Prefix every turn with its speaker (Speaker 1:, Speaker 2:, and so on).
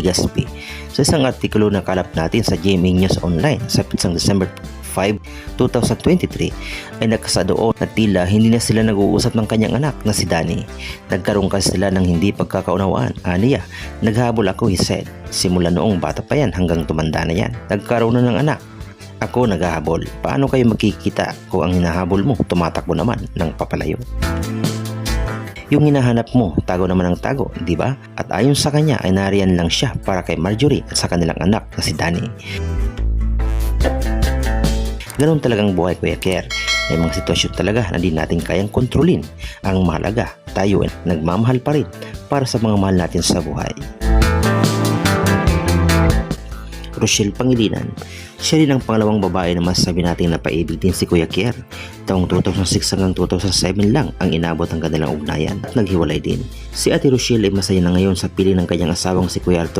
Speaker 1: Gaspi. Sa isang artikulo na kalap natin sa GMA News Online sa pitsang December 5, 2023 ay nakasa doon na tila hindi na sila nag-uusap ng kanyang anak na si Danny. Nagkaroon kasi sila ng hindi pagkakaunawaan. Aniya, naghabol ako he said. Simula noong bata pa yan hanggang tumanda na yan. Nagkaroon na ng anak. Ako naghahabol. Paano kayo magkikita kung ang hinahabol mo tumatakbo naman ng papalayo? Yung hinahanap mo, tago naman ang tago, di ba? At ayon sa kanya ay nariyan lang siya para kay Marjorie at sa kanilang anak na si Danny. Ganun talagang buhay Kuya Kier. May mga sitwasyon talaga na di natin kayang kontrolin. Ang mahalaga, tayo ay nagmamahal pa rin para sa mga mahal natin sa buhay. Rochelle Pangilinan, siya rin ang pangalawang babae na masasabi natin na paibig din si Kuya Kier. Taong 2006 hanggang 2007 lang ang inabot ang kanilang ugnayan at naghiwalay din. Si Ate Rochelle ay masaya na ngayon sa pili ng kanyang asawang si Kuya Arthur